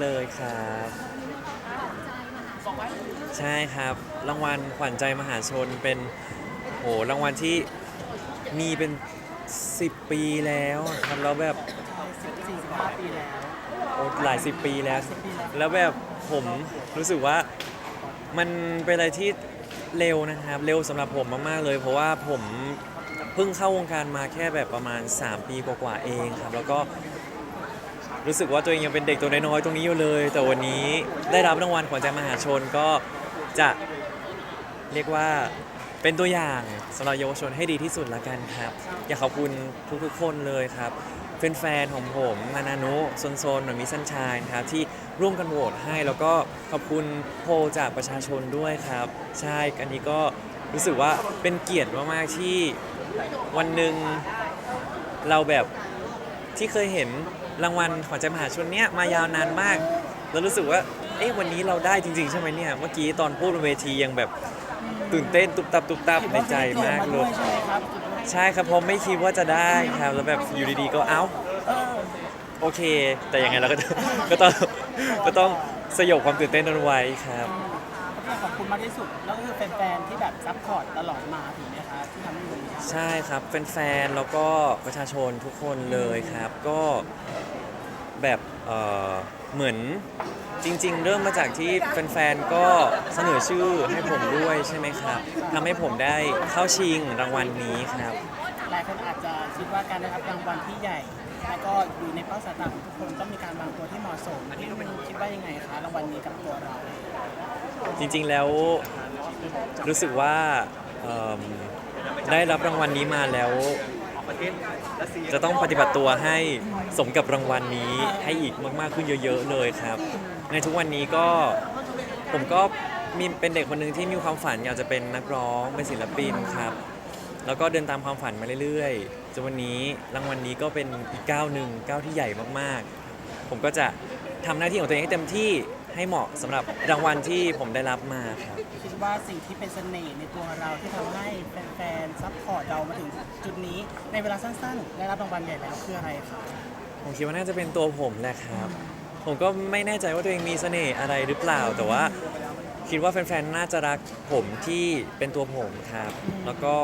เลยครับ ใช่ครับ รางวัลขวัญใจมหาชนเป็นโหรางวัลที่มีเป็น 10 ปีแล้วอะครับแล้วแบบ สี่สิบห้าปีแล้ว โอ้หลายสิบปีแล้วปีแล้ว แล้วแบบผมรู้สึกว่ามันเป็นอะไรที่เร็วนะครับ เร็วสำหรับผมมาก ๆ เลย เพราะว่าผมเพิ่งเข้าวงการมาแค่แบบประมาณ 3 ปีกว่า ๆ เองครับ แล้วก็ รู้สึกว่าตัวเองยังเป็นเด็กตัวน้อยๆตรงนี้อยู่เลย แต่วันนี้ได้รับรางวัลขวัญใจมหาชนก็จะเรียกว่าเป็นตัวอย่างสำหรับเยาวชนให้ดีที่สุดละกันครับ อยากขอบคุณทุกๆคนเลยครับเป็นแฟนของผมมานานุโซนโซนหนมิสันชายครับที่ร่วมกันโหวตให้แล้วก็ขอบคุณโพจากประชาชนด้วยครับ ใช่อันนี้ก็รู้สึกว่าเป็นเกียรติมากๆที่วันหนึ่งเราแบบที่เคยเห็น รางวัลขวัญใจมหาชนเนี้ยมายาวนานมาก แล้วรู้สึกว่า เอ๊ะวันนี้เราได้จริง ๆ ใช่ไหมเนี่ย เมื่อกี้ตอนพูดบนเวทียังแบบตื่นเต้นตุบตับตุบตับในใจมากเลย ใช่ไหมครับใช่ครับเพราะไม่คิดว่าจะได้ครับ แล้วแบบอยู่ดีๆก็เอ้าเออโอเค แต่ยังไงเราก็ต้องก็ต้องก็ต้องสยบความตื่นเต้นนั้นไว้ครับก็ขอบคุณมากที่สุดแล้วก็คือแฟนๆที่แบบซัพพอร์ตตลอดมาถึงไหมคะที่ทำให้วันนี้ได้ใช่ครับเป็นแฟนๆแล้วก็ประชาชนทุกคนเลยครับ ก็ แบบเอ่อเหมือนจริง ๆ เริ่มมาจากที่แฟนๆก็เสนอชื่อให้ผมด้วยใช่ไหมครับทำให้ผมได้เข้าชิงรางวัลนี้ครับ หลายคนอาจจะคิดว่าการได้รับรางวัลที่ใหญ่ แล้วก็อยู่ในเป้าสายตาของทุกคนต้องมีการวางตัวที่เหมาะสมอันนี้เป็นคิดว่ายังไงคะรางวัลนี้กับตัวเรา จริงๆแล้วรู้สึกว่าเอิ่มได้รับรางวัลนี้มาแล้ว จะต้องปฏิบัติตัวให้สมกับรางวัลนี้ให้อีกมาก ๆ ขึ้นเยอะ ๆ เลยครับ ในทุกวันนี้ก็ผมก็มีเป็นเด็กคนหนึ่งที่มีความฝันอยากจะเป็นนักร้องเป็นศิลปินครับ แล้วก็เดินตามความฝันมาเรื่อยๆจนวันนี้รางวัลนี้ก็เป็นอีกก้าวหนึ่งก้าวที่ใหญ่มากๆ ผมก็จะทำหน้าที่ของตัวเองให้เต็มที่ ให้เหมาะสำหรับรางวัลที่ผมได้รับมาครับ คิดว่าสิ่งที่เป็นเสน่ห์ในตัวเราที่ทำให้แฟนๆซัพพอร์ตเรามาถึงจุดนี้ ในเวลาสั้นๆ ได้รับรางวัลใหญ่แล้วคืออะไรคะผมคิดว่าน่าจะเป็นตัวผมแหละครับ ผมก็ไม่แน่ใจว่าตัวเองมีเสน่ห์อะไรหรือเปล่า แต่ว่าคิดว่าแฟนๆ น่าจะรักผมที่เป็นตัวผมครับ แล้วก็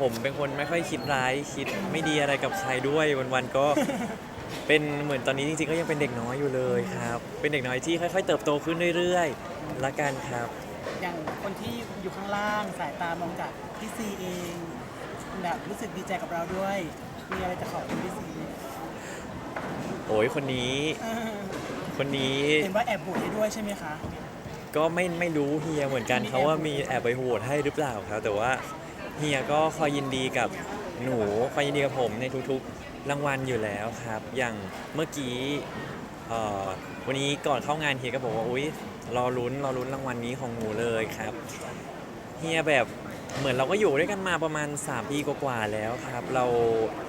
ผมเป็นคนไม่ค่อยคิดร้ายคิดไม่ดีอะไรกับใครด้วยวันๆก็ เป็นเหมือนตอนนี้จริงๆก็ยังเป็นเด็กน้อยอยู่เลยครับ เป็นเด็กน้อยที่ค่อยๆ เติบโตขึ้นเรื่อยๆละกันครับ อย่างคนที่อยู่ข้างล่างสายตามองจากพี่ซีเองแบบรู้สึกดีใจกับเราด้วย มีอะไรจะขอบคุณพี่ซีไหมโอ้ยคนนี้ เออคนนี้เห็นว่าแอบโหวตให้ด้วยใช่ไหมคะก็ไม่ไม่รู้เฮียเหมือนกันเขาว่ามีแอบไปโหวตให้หรือเปล่าครับ แต่ว่าเฮียก็คอยยินดีกับหนูคอยยินดีกับผมในทุกๆ รางวัลอยู่แล้วครับ อย่างเมื่อกี้เอ่อวันนี้ก่อนเข้างานเฮียก็บอกว่าอุ้ยรอลุ้นรอลุ้นรางวัลนี้ของหนูเลยครับเฮียแบบเหมือนเราก็อยู่ด้วยกันมาประมาณ 3 ปีกว่าๆแล้วครับ เรา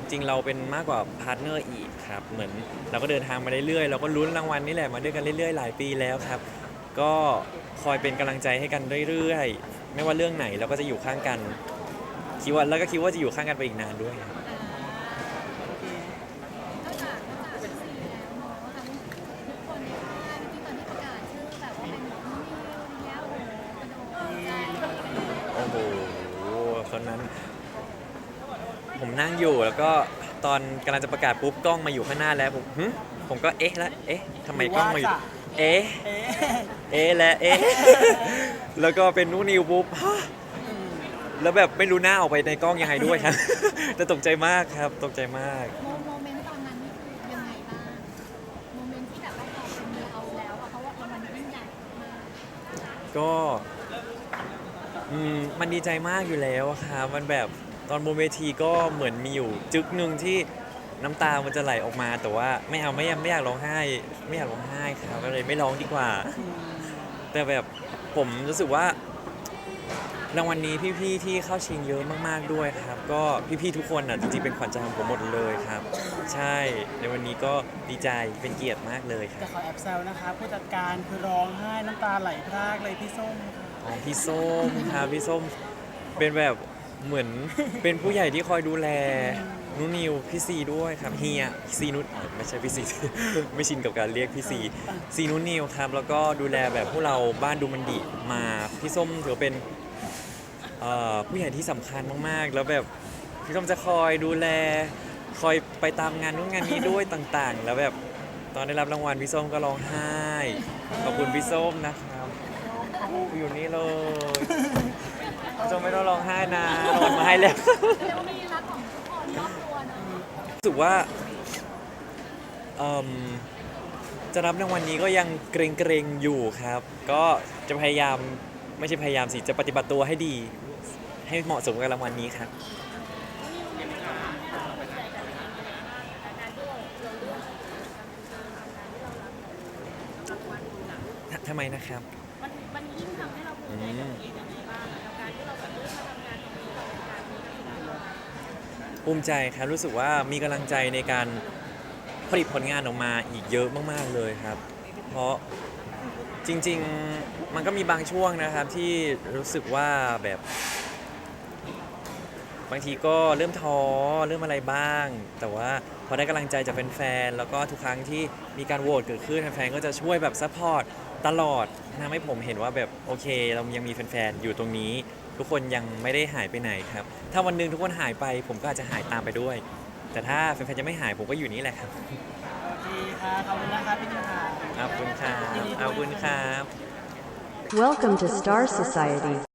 จริงเราเป็นมากกว่าพาร์ทเนอร์อีกครับ เหมือนเราก็เดินทางมาเรื่อยๆเราก็ลุ้นรางวัลนี่แหละมาด้วยกันเรื่อยๆ หลายปีแล้วครับ ก็คอยเป็นกำลังใจให้กันเรื่อยๆ ไม่ว่าเรื่องไหนเราก็จะอยู่ข้างกันคิดว่าแล้วก็คิดว่าจะอยู่ข้างกันไปอีกนานด้วยครับ นอกจากนอกจากชื่อสีแล้วเนาะทั้งทุกคนที่ได้ที่ตอนที่ประกาศชื่อแบบว่าเป็นน้องนิวอย่างเงี้ยโอ้โหกระโดดใจ โอ้โหคนนั้น ผม นั่งอยู่แล้วก็ตอนกำลังจะประกาศปุ๊บกล้องมาอยู่ข้างหน้าแล้วผมหึผมก็เอ๊ะแล้วเอ๊ะทำไมกล้องมาอยู่ เอ๊ะเอ๊ะเอ๊ะและเอ๊ะ แล้วก็เป็นนูนิวปุ๊บฮะแล้วแบบไม่รู้หน้าออกไปในกล้องยังไงด้วยครับ แต่ตกใจมากครับตกใจมาก โมโมเมนต์ตอนนั้นนี่คือยังไงบ้าง โมเมนต์ที่แบบว่าพอเป็นมือเอาแล้วอะเพราะว่ารางวัลยิ่งใหญ่มากก็อืมมันดีใจมากอยู่แล้วอะครับมันแบบ ตอนบนเวทีก็เหมือนมีอยู่จึกหนึ่งที่น้ำตามันจะไหลออกมา แต่ว่าไม่เอาไม่อยากไม่อยากร้องไห้ ไม่อยากร้องไห้ครับก็เลยไม่ร้องดีกว่าอืมแต่แบบผมรู้สึกว่ารางวัลนี้พี่ๆที่เข้าชิงเยอะมากๆด้วยครับ ก็พี่ๆทุกคนอะจริงๆเป็นขวัญใจของผมหมดเลยครับ ใช่ในวันนี้ก็ดีใจเป็นเกียรติมากเลยครัแต่บขอแอบแซวนะคะ ผู้จัดการคือร้องไห้น้ำตาไหลพรากเลยพี่ส้มค่ะอ๋อพี่ส้มครับพี่ส้มเป็นแบบ เหมือนเป็นผู้ใหญ่ที่คอยดูแลนุนิวพี่ซีด้วยครับเฮียซีนุอ๋อไม่ใช่พี่ซี ไม่ชินกับการเรียกพี่ซีซีนุนิวครับแล้วก็ดูแลแบบพวกเราบ้านดูมันดิมาพี่ส้มถือว่าเป็นเอ่อผู้ใหญ่ที่สำคัญมากๆ แล้วแบบพี่ส้มจะคอยดูแล คอยไปตามงานนู้นงานนี้ด้วยต่างๆ แล้วแบบตอนได้รับรางวัลพี่ส้มก็ร้องไห้ขอบคุณพี่ส้มนะครับอยู่นี่เลย พี่ส้มไม่ต้องร้องไห้นะรางวัลมาให้แล้ว เรียกว่ามีรักของทุกคนรอบตัวเนอะรู้สึกว่าเอิ่มจะรับรางวัลนี้ก็ยังเกรงๆอยู่ครับ ก็จะพยายามไม่ใช่พยายามสิจะปฏิบัติตัวให้ดี ให้เหมาะสมกับรางวัลนี้ครับททำไมนะครับ มันมันยิ่งทำให้เราภูมิใจกับตัวเองยังไงบ้างอะกับการที่เราแบบเลือกมาทำงานตรงนี้กับการนี้กับ ภูมิใจครับรู้สึกว่ามีกำลังใจในการผลิตผลงานออกมาอีกเยอะมากๆเลยครับ เพราะจริง ๆ มันก็มีบางช่วงนะครับที่รู้สึกว่าแบบ บางทีก็เริ่มท้อเริ่มอะไรบ้าง แต่ว่าพอได้กำลังใจจากแฟนๆแล้วก็ทุกครั้งที่มีการโหวตเกิดขึ้นแฟนๆก็จะช่วยแบบซัพพอร์ตตลอดทำให้ผมเห็นว่าแบบโอเค เรายังมีแฟนๆอยู่ตรงนี้ ทุกคนยังไม่ได้หายไปไหนครับ ถ้าวันหนึ่งทุกคนหายไป ผมก็อาจจะหายตามไปด้วย แต่ถ้าแฟนๆจะไม่หายผมก็อยู่นี่แหละครับโอเคค่ะขอบคุณนะครับพี่นิวค่ะขอบคุณครับขอบคุณครับ Welcome to Star Society.